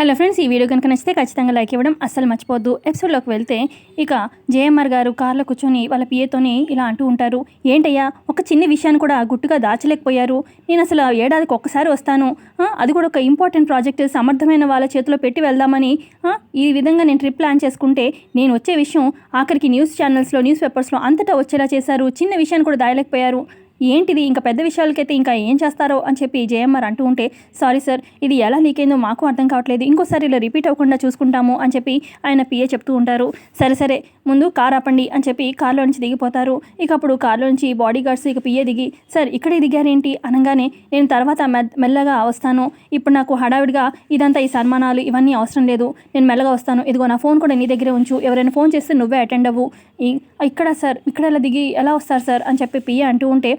Hello friends ఈ video కనుక నచ్చితే ఖచ్చితంగా లైక్ ఇవ్వడం అస్సలు మర్చిపోద్దు ఎపిసోడ్లోకి వెళ్తే ఇక జేఎంఆర్ గారు కార్లో కూర్చొని వాళ్ళ పిఏతోని ఇలా అంటూ ఉంటారు. ఏంటయ్యా ఒక చిన్న విషయాన్ని కూడా గుట్టుగా దాచలేకపోయారు. నేను అసలు ఏడాదికి ఒక్కసారి వస్తాను. అది కూడా ఒక ఇంపార్టెంట్ ప్రాజెక్ట్. సమర్థమైన వాళ్ళ చేతిలో పెట్టి వెళ్దామని. ఈ విధంగా నేను ట్రిప్ ప్లాన్ చేసుకుంటే నేను వచ్చే విషయం ఆఖరికి న్యూస్ ఛానల్స్లో న్యూస్ పేపర్స్లో అంతటా వచ్చేలా చేశారు. చిన్న విషయాన్ని కూడా దాయలేకపోయారు. ఏంటిది? ఇంకా పెద్ద విషయాలకైతే ఇంకా ఏం చేస్తారో అని చెప్పి జేఎంఆర్ అంటూ ఉంటే సారీ సార్ ఇది ఎలా లీక్ అయిందో మాకు అర్థం కావట్లేదు. ఇంకోసారి ఇలా రిపీట్ అవ్వకుండా చూసుకుంటాము అని చెప్పి ఆయన పిఏ చెప్తూ ఉంటారు. సరే సరే ముందు కార్ ఆపండి అని చెప్పి కార్లో నుంచి దిగిపోతారు. ఇక అప్పుడు కార్లో నుంచి బాడీ గార్డ్స్ ఇక పిఏ దిగి సార్ ఇక్కడే దిగారేంటి? అనగానే నేను తర్వాత మె- మెల్లగా వస్తాను. ఇప్పుడు నాకు హడావిడిగా ఇదంతా ఈ సన్మానాలు ఇవన్నీ అవసరం లేదు. నేను మెల్లగా వస్తాను. ఇదిగో నా ఫోన్ కూడా నీ దగ్గరే ఉంచు. ఎవరైనా ఫోన్ చేస్తే నువ్వే అటెండ్ అవ్వు. ఇక్కడ సార్ ఇక్కడ ఎలా దిగి ఎలా వస్తారు సార్? అని చెప్పి పిఏ అంటూ ఉంటే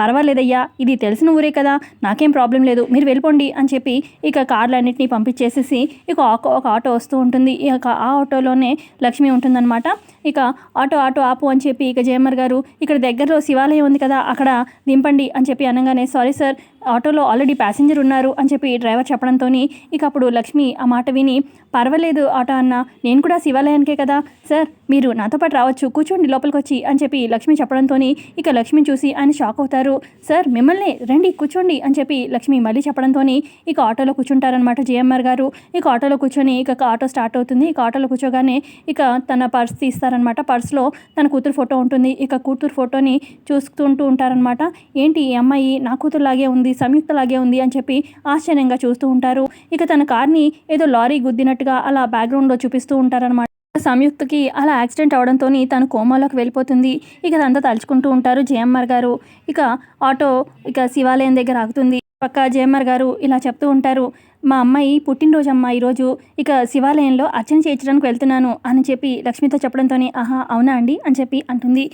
పర్వాలేదయ్యా ఇది తెలిసిన ఊరే కదా నాకేం ప్రాబ్లం లేదు మీరు వెళ్ళిపోండి అని చెప్పి ఇక కార్లన్నింటినీ పంపించేసేసి ఇక ఒక ఆటో వస్తూ ఉంటుంది. ఇక ఆ ఆటోలోనే లక్ష్మి ఉంటుందన్నమాట. ఇక ఆటో ఆటో ఆపు అని చెప్పి ఇక జయమర్ గారు ఇక్కడ దగ్గరలో శివాలయం ఉంది కదా అక్కడ దింపండి అని చెప్పి అనగానే సారీ సార్ ఆటోలో ఆల్రెడీ ప్యాసింజర్ ఉన్నారు అని చెప్పి డ్రైవర్ చెప్పడంతో ఇక అప్పుడు లక్ష్మి ఆ మాట విని పర్వాలేదు ఆటో అన్న నేను కూడా శివాలయానికే కదా సార్ మీరు నాతో పాటు రావచ్చు కూర్చోండి లోపలికి వచ్చి అని చెప్పి లక్ష్మి చెప్పడంతో ఇక లక్ష్మి చూసి ఆయన షాక్ అవుతారు. సార్ మిమ్మల్ని రండి కూర్చోండి అని చెప్పి లక్ష్మి మళ్ళీ చెప్పడంతో ఇక ఆటోలో కూర్చుంటారనమాట జేఎంఆర్ గారు. ఇక ఆటోలో కూర్చొని ఇక ఆటో స్టార్ట్ అవుతుంది. ఇక ఆటోలో కూర్చోగానే ఇక తన పర్స్ తీస్తారనమాట పర్స్లో తన కూతురు ఫోటో ఉంటుంది. ఇక కూతురు ఫోటోని చూస్తుంటూ ఉంటారనమాట ఏంటి ఈ అమ్మాయి నా కూతురులాగే ఉంది సంయుక్తలాగే ఉంది అని చెప్పి ఆశ్చర్యంగా చూస్తూ ఉంటారు. ఇక తన కార్ని ఏదో లారీ గుద్దినట్టుగా అలా బ్యాక్గ్రౌండ్లో చూపిస్తూ ఉంటారనమాట సంయుక్తకి అలా యాక్సిడెంట్ అవడంతో తను కోమాలోకి వెళ్ళిపోతుంది. ఇక అదంతా తలుచుకుంటూ ఉంటారు జేఎంఆర్ గారు. ఇక ఆటో ఇక శివాలయం దగ్గర ఆగుతుంది. పక్క జేఎంఆర్ గారు ఇలా చెప్తూ ఉంటారు మా అమ్మాయి పుట్టినరోజు అమ్మ ఈరోజు. ఇక శివాలయంలో అర్చన చేయించడానికి వెళ్తున్నాను అని చెప్పి లక్ష్మితో చెప్పడంతోనే ఆహా అవునా అండి అని చెప్పి అంటుంది.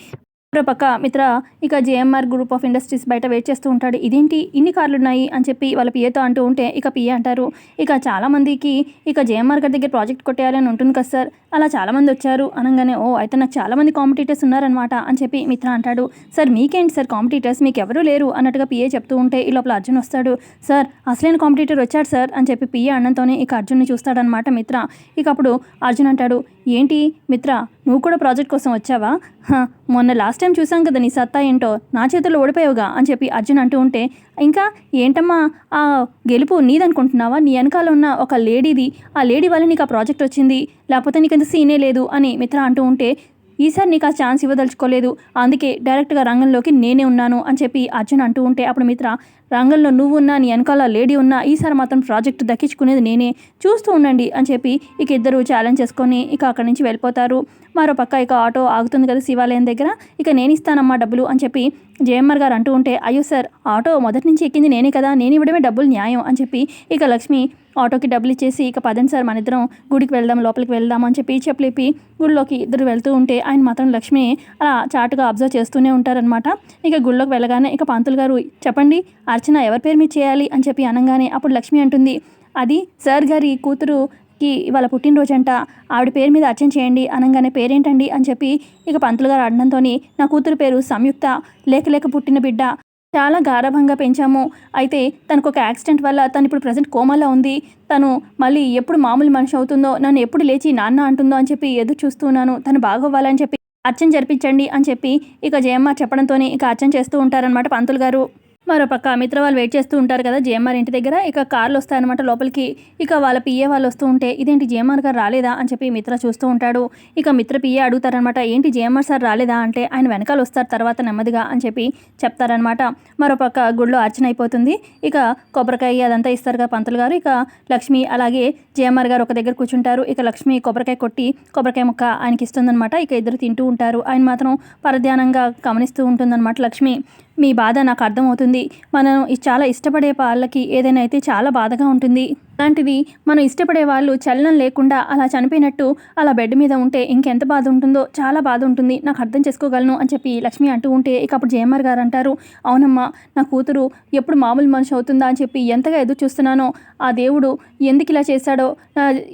మరో పక్క మిత్ర ఇక జేఎంఆర్ గ్రూప్ ఆఫ్ ఇండస్ట్రీస్ బయట వెయిట్ చేస్తూ ఉంటాడు. ఇదేంటి? ఇన్ని కార్లు ఉన్నాయి అని చెప్పి వాళ్ళ పిఏతో అంటూ ఉంటే ఇక పిఏ అంటారు. ఇక చాలామందికి ఇక జేఎంఆర్ గారి దగ్గర ప్రాజెక్ట్ కొట్టేయాలని ఉంటుంది కదా సార్. అలా చాలామంది వచ్చారు. అనగానే ఓ అయితే నాకు చాలామంది కాంపిటీటర్స్ ఉన్నారనమాట అని చెప్పి మిత్ర అంటాడు. సార్ మీకేంటి సార్ కాంపిటీటర్స్? మీకు ఎవరూ లేరు అన్నట్టుగా పిఏ చెప్తూ ఉంటే ఈ లోపల అర్జున్ వస్తాడు. సార్ అసలైన కాంపిటీటర్ వచ్చాడు సార్ అని చెప్పి పిఏ అన్నంతోనే ఇక అర్జున్ని చూస్తాడనమాట మిత్ర. ఇక అప్పుడు అర్జున్ అంటాడు ఏంటి మిత్ర నువ్వు కూడా ప్రాజెక్ట్ కోసం వచ్చావా? మొన్న లాస్ట్ టైం చూసాం కదా నీ సత్తా ఏంటో నా చేతుల్లో ఓడిపోయావుగా అని చెప్పి అర్జున్ అంటూ ఉంటే ఇంకా ఏంటమ్మా ఆ గెలుపు నీదనుకుంటున్నావా? నీ వెనకాల ఉన్న ఒక లేడీది ఆ లేడీ వల్ల నీకు ఆ ప్రాజెక్ట్ వచ్చింది లేకపోతే నీకు అంత సీనే లేదు అని మిత్ర అంటూ ఉంటే ఈసారి నీకు ఆ ఛాన్స్ ఇవ్వదలుచుకోలేదు అందుకే డైరెక్ట్గా రంగంలోకి నేనే ఉన్నాను అని చెప్పి అర్జున్ అంటూ ఉంటే అప్పుడు మిత్ర రంగంలో నువ్వు ఉన్నా నీ వెనకాల లేడీ ఉన్నా ఈసారి మాత్రం ప్రాజెక్ట్ దక్కించుకునేది నేనే. చూస్తూ ఉండండి అని చెప్పి ఇక ఇద్దరు ఛాలెంజ్ చేసుకొని ఇక అక్కడి నుంచి వెళ్ళిపోతారు. మరో పక్క ఇక ఆటో ఆగుతుంది కదా శివాలయం దగ్గర. ఇక నేను ఇస్తానమ్మా డబ్బులు అని చెప్పి జయమ్మర్ గారు అంటూ ఉంటే అయ్యో సార్ ఆటో మొదటి నుంచి ఎక్కింది నేనే కదా నేను ఇవ్వడమే డబ్బులు న్యాయం అని చెప్పి ఇక లక్ష్మి ఆటోకి డబ్బులు ఇచ్చేసి ఇక పదండి సార్ మన ఇద్దరం గుడికి వెళ్దాం లోపలికి వెళ్దాం అని చెప్పి చెప్పలేపి గుడిలోకి ఇద్దరు వెళ్తూ ఉంటే ఆయన మాత్రం లక్ష్మి అలా చాటుగా అబ్జర్వ్ చేస్తూనే ఉంటారనమాట ఇక గుడిలోకి వెళ్ళగానే ఇక పంతులు గారు చెప్పండి అర్చన ఎవరి పేరు మీద చేయాలి అని చెప్పి అనగానే అప్పుడు లక్ష్మి అంటుంది అది సార్ గారి కూతురుకి ఇవాళ పుట్టినరోజు అంట ఆవిడ పేరు మీద అర్చన చేయండి అనగానే పేరేంటండి? అని చెప్పి ఇక పంతులు గారు అడడంతో నా కూతురు పేరు సంయుక్త లేక లేక పుట్టిన బిడ్డ. చాలా గారభంగా పెంచాము. అయితే తనకు ఒక యాక్సిడెంట్ వల్ల తను ఇప్పుడు ప్రజెంట్ కోమాలో ఉంది. తను మళ్ళీ ఎప్పుడు మామూలు మనిషి అవుతుందో నన్ను ఎప్పుడు లేచి నాన్న అంటుందో అని చెప్పి ఎదురు చూస్తున్నాను తను బాగోవాలని చెప్పి అర్చన జరిపించండి అని చెప్పి ఇక జయమ్మ చెప్పడంతోనే ఇక అర్చన చేస్తూ ఉంటారనమాట పంతులు గారు. మరో పక్క మిత్ర వాళ్ళు వెయిట్ చేస్తూ ఉంటారు కదా జేఎంఆర్ ఇంటి దగ్గర. ఇక కార్లు వస్తాయన్నమాట లోపలికి. ఇక వాళ్ళ పిఏ వాళ్ళు వస్తూ ఉంటే ఇదేంటి జేఎంఆర్ గారు రాలేదా? అని చెప్పి మిత్ర చూస్తూ ఉంటాడు. ఇక మిత్ర పిఏ అడుగుతారనమాట ఏంటి జేఎంఆర్ సార్ రాలేదా? అంటే ఆయన వెనకాల వస్తారు తర్వాత నెమ్మదిగా అని చెప్పి చెప్తారనమాట మరో పక్క గుడిలో అర్చన అయిపోతుంది. ఇక కొబ్బరికాయ అదంతా ఇస్తారు కదా పంతులు గారు. ఇక లక్ష్మి అలాగే జేఎంఆర్ గారు ఒక దగ్గర కూర్చుంటారు. ఇక లక్ష్మి కొబ్బరికాయ కొట్టి కొబ్బరికాయ ముక్క ఆయనకి ఇస్తుందనమాట ఇక ఇద్దరు తింటూ ఉంటారు. ఆయన మాత్రం పరధ్యానంగా గమనిస్తూ ఉంటుందన్నమాట లక్ష్మి. మీ బాధ నాకు అర్థమవుతుంది. మనం చాలా ఇష్టపడే వాళ్ళకి ఏదైనా అయితే చాలా బాధగా ఉంటుంది. అలాంటిది మనం ఇష్టపడే వాళ్ళు చలనం లేకుండా అలా చనిపోయినట్టు అలా బెడ్ మీద ఉంటే ఇంకెంత బాధ ఉంటుందో చాలా బాధ ఉంటుంది. నాకు అర్థం చేసుకోగలను అని చెప్పి లక్ష్మి అంటూ ఉంటే ఇక అప్పుడు జయమ్మర్ గారు అంటారు అవునమ్మా నా కూతురు ఎప్పుడు మామూలు మనిషి అవుతుందా? అని చెప్పి ఎంతగా ఎదురు చూస్తున్నానో ఆ దేవుడు ఎందుకు ఇలా చేశాడో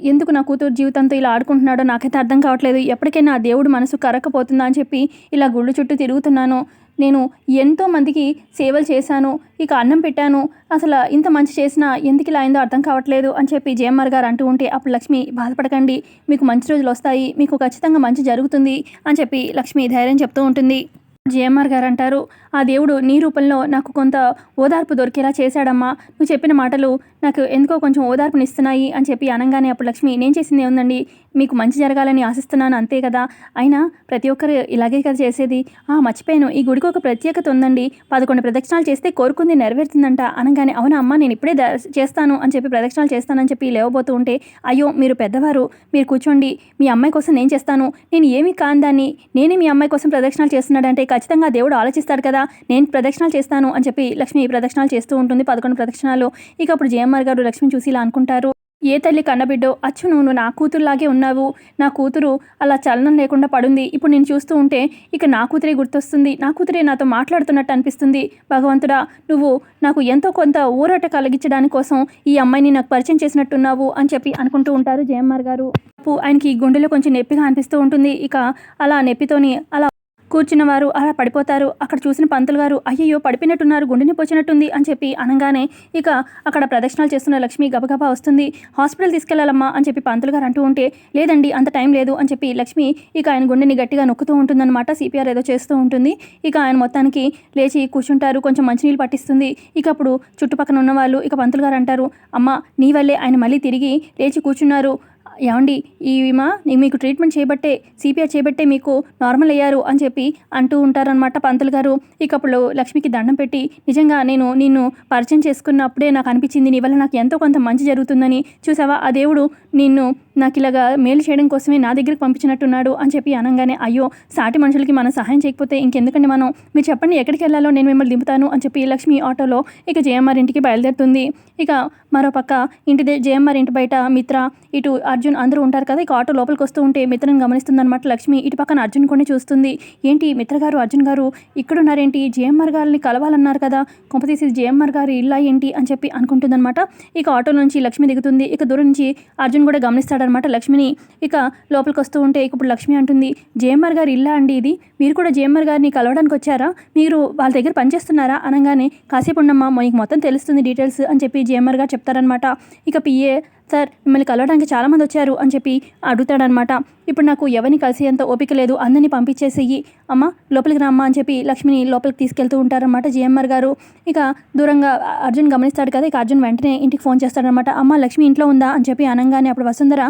ఎందుకు నా కూతురు జీవితంతో ఇలా ఆడుకుంటున్నాడో నాకైతే అర్థం కావట్లేదు. ఎప్పటికైనా ఆ దేవుడు మనసు కరక్కపోతుందా అని చెప్పి ఇలా గుళ్ళు చుట్టూ తిరుగుతున్నాను. నేను ఎంతో మందికి సేవలు చేశాను ఇక అన్నం పెట్టాను అసలు ఇంత మంచి చేసినా ఎందుకు ఇలా అయిందో అర్థం కావట్లేదు అని చెప్పి జయమ్మర్ గారు అంటూ ఉంటే అప్పుడు లక్ష్మి బాధపడకండి మీకు మంచి రోజులు వస్తాయి మీకు ఖచ్చితంగా మంచి జరుగుతుంది అని చెప్పి లక్ష్మి ధైర్యం చెప్తూ ఉంటుంది. జేఎంఆర్ గారు అంటారు ఆ దేవుడు నీ రూపంలో నాకు కొంత ఓదార్పు దొరికేలా చేశాడమ్మా నువ్వు చెప్పిన మాటలు నాకు ఎందుకో కొంచెం ఓదార్పునిస్తున్నాయి అని చెప్పి అనగానే అప్పుడు లక్ష్మి నేను చేసింది ఏముందండి? మీకు మంచి జరగాలని ఆశిస్తున్నాను అంతే కదా? అయినా ప్రతి ఒక్కరు ఇలాగే కదా చేసేది? ఆ మర్చిపోయాను. ఈ గుడికి ఒక ప్రత్యేకత ఉందండి. పదకొండు ప్రదక్షిణాలు చేస్తే కోరుకుంది నెరవేరుతుందంట. అనగానే అవునా అమ్మ నేను ఇప్పుడే ద- చేస్తాను అని చెప్పి ప్రదక్షిణాలు చేస్తానని చెప్పి లేవబోతూ ఉంటే అయ్యో మీరు పెద్దవారు. మీరు కూర్చోండి. మీ అమ్మాయి కోసం నేను చేస్తాను. నేను ఏమి కాని దాన్ని. నేనే మీ అమ్మాయి కోసం ప్రదక్షిణాలు చేస్తున్నాడంటే ఖచ్చితంగా దేవుడు ఆలోచిస్తాడు కదా. నేను ప్రదక్షిణాలు చేస్తాను అని చెప్పి లక్ష్మి ప్రదక్షిణాలు చేస్తూ ఉంటుంది పదకొండు ప్రదక్షిణాలు. ఇక అప్పుడు జయమ్మర్ గారు లక్ష్మి చూసి ఇలా అనుకుంటారు. ఏ తల్లి కన్నబిడ్డో అచ్చు నువ్వు నా కూతురులాగే ఉన్నావు. నా కూతురు అలా చలనం లేకుండా పడుంది. ఇప్పుడు నేను చూస్తూ ఉంటే ఇక నా కూతురే గుర్తొస్తుంది. నా కూతురే నాతో మాట్లాడుతున్నట్టు అనిపిస్తుంది. భగవంతుడా నువ్వు నాకు ఎంతో కొంత ఊరట కలిగించడానికి కోసం ఈ అమ్మాయిని నాకు పరిచయం చేసినట్టున్నావు అని చెప్పి అనుకుంటూ ఉంటారు జయమ్మార్ గారు. అప్పు ఆయనకి గుండెలో కొంచెం నొప్పిగా అనిపిస్తూ ఉంటుంది. ఇక అలా నొప్పితోని అలా కూర్చున్న వారు అలా పడిపోతారు. అక్కడ చూసిన పంతులు గారు అయ్యయ్యో పడిపోయినట్టున్నారు గుండెని పోచినట్టుంది అని చెప్పి అనగానే ఇక అక్కడ ప్రదక్షిణాలు చేస్తున్న లక్ష్మి గబగబా వస్తుంది. హాస్పిటల్ తీసుకెళ్ళాలమ్మా అని చెప్పి పంతులు గారు అంటూ ఉంటే లేదండి అంత టైం లేదు అని చెప్పి లక్ష్మి ఇక ఆయన గుండెని గట్టిగా నొక్కుతూ ఉంటుందన్నమాట. సిపిఆర్ ఏదో చేస్తూ ఉంటుంది. ఇక ఆయన మొత్తానికి లేచి కూర్చుంటారు. కొంచెం మంచినీళ్ళు పట్టిస్తుంది. ఇక అప్పుడు చుట్టుపక్కల ఉన్న వాళ్ళు ఇక పంతులు గారు అంటారు అమ్మ నీ వల్లే ఆయన మళ్ళీ తిరిగి లేచి కూర్చున్నారు. ఏమండి ఈమా నీ మీకు ట్రీట్మెంట్ చేయబట్టే సిపిఆర్ చేయబట్టే మీకు నార్మల్ అయ్యారు అని చెప్పి అంటూ ఉంటారనమాట పంతులు గారు. ఇక అప్పుడు లక్ష్మికి దండం పెట్టి నిజంగా నేను నిన్ను పరిచయం చేసుకున్నప్పుడే నాకు అనిపించింది నీ వల్ల నాకు ఎంతో కొంత మంచి జరుగుతుందని. చూసావా ఆ దేవుడు నిన్ను నాకు ఇలాగా మేలు చేయడం కోసమే నా దగ్గరికి పంపించినట్టున్నాడు అని చెప్పి అనగానే అయ్యో సాటి మనుషులకి మనం సహాయం చేయకపోతే ఇంకెందుకండి మనం? మీరు చెప్పండి ఎక్కడికి వెళ్ళాలో నేను మిమ్మల్ని దింపుతాను అని చెప్పి లక్ష్మి ఆటోలో ఇక జేఎంఆర్ ఇంటికి బయలుదేరుతుంది. ఇక మరోపక్క ఇంటి జేఎంఆర్ ఇంటి బయట మిత్ర ఇటు అర్జున్ అందరూ ఉంటారు కదా ఇక ఆటో లోపలికి వస్తూ ఉంటే మిత్రను గమనిస్తుందన్నమాట లక్ష్మి. ఇటు పక్కన అర్జున్ కూడా చూస్తుంది. ఏంటి మిత్ర గారు అర్జున్ గారు ఇక్కడున్నారేంటి? జేఎంఆర్ గారిని కలవాలన్నారు కదా. కొంపతీసి జేఎంఆర్ గారు ఇల్లా ఏంటి అని చెప్పి అనుకుంటుందన్నమాట. ఇక ఆటో నుంచి లక్ష్మి దిగుతుంది. ఇక దూరం నుంచి అర్జున్ కూడా గమనిస్తాడనమాట లక్ష్మిని. ఇక లోపలికి వస్తూ ఉంటే ఇక ఇప్పుడు లక్ష్మి అంటుంది జేఎంఆర్ గారు ఇల్లా అండి ఇది? మీరు కూడా జేఎంఆర్ గారిని కలవడానికి వచ్చారా? మీరు వాళ్ళ దగ్గర పనిచేస్తున్నారా? అనగానే కాసేపు ఉండమ్మా మీకు మొత్తం తెలుస్తుంది డీటెయిల్స్ అని చెప్పి జేఎంఆర్ గారు చెప్తారనమాట ఇక పిఏ సార్ మిమ్మల్ని కలవడానికి చాలామంది వచ్చారు అని చెప్పి అడుగుతాడనమాట ఇప్పుడు నాకు ఎవరిని కలిసేంత ఓపిక లేదు అందరినీ పంపించేసేయి. అమ్మ లోపలికి రామ్మా అని చెప్పి లక్ష్మిని లోపలికి తీసుకెళ్తూ ఉంటారనమాట జిఎంఆర్ గారు. ఇక దూరంగా అర్జున్ గమనిస్తాడు కదా ఇక అర్జున్ వెంటనే ఇంటికి ఫోన్ చేస్తాడనమాట అమ్మ లక్ష్మి ఇంట్లో ఉందా అని చెప్పి అనగానే అప్పుడు వసుంధర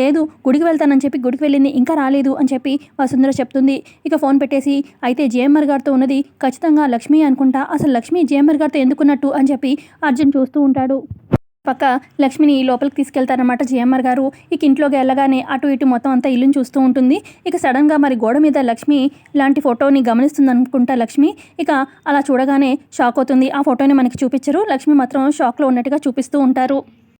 లేదు గుడికి వెళ్తానని చెప్పి గుడికి వెళ్ళింది ఇంకా రాలేదు అని చెప్పి వసుంధర చెప్తుంది. ఇక ఫోన్ పెట్టేసి అయితే జేఎంఆర్ గారితో ఉన్నది ఖచ్చితంగా లక్ష్మి అనుకుంటా అసలు లక్ష్మి జేఎంఆర్ గారితో ఎందుకున్నట్టు అని చెప్పి అర్జున్ చూస్తూ ఉంటాడు. పక్క లక్ష్మిని లోపలికి తీసుకెళ్తారనమాట జిఎంఆర్ గారు. ఇక ఇంట్లోకి వెళ్ళగానే అటు ఇటు మొత్తం అంతా ఇల్లుని చూస్తూ ఉంటుంది. ఇక సడన్గా మరి గోడ మీద లక్ష్మి లాంటి ఫోటోని గమనిస్తుంది అనుకుంటా లక్ష్మి. ఇక అలా చూడగానే షాక్ అవుతుంది. ఆ ఫోటోని మనకి చూపించరు. లక్ష్మి మాత్రం షాక్లో ఉన్నట్టుగా చూపిస్తూ ఉంటారు.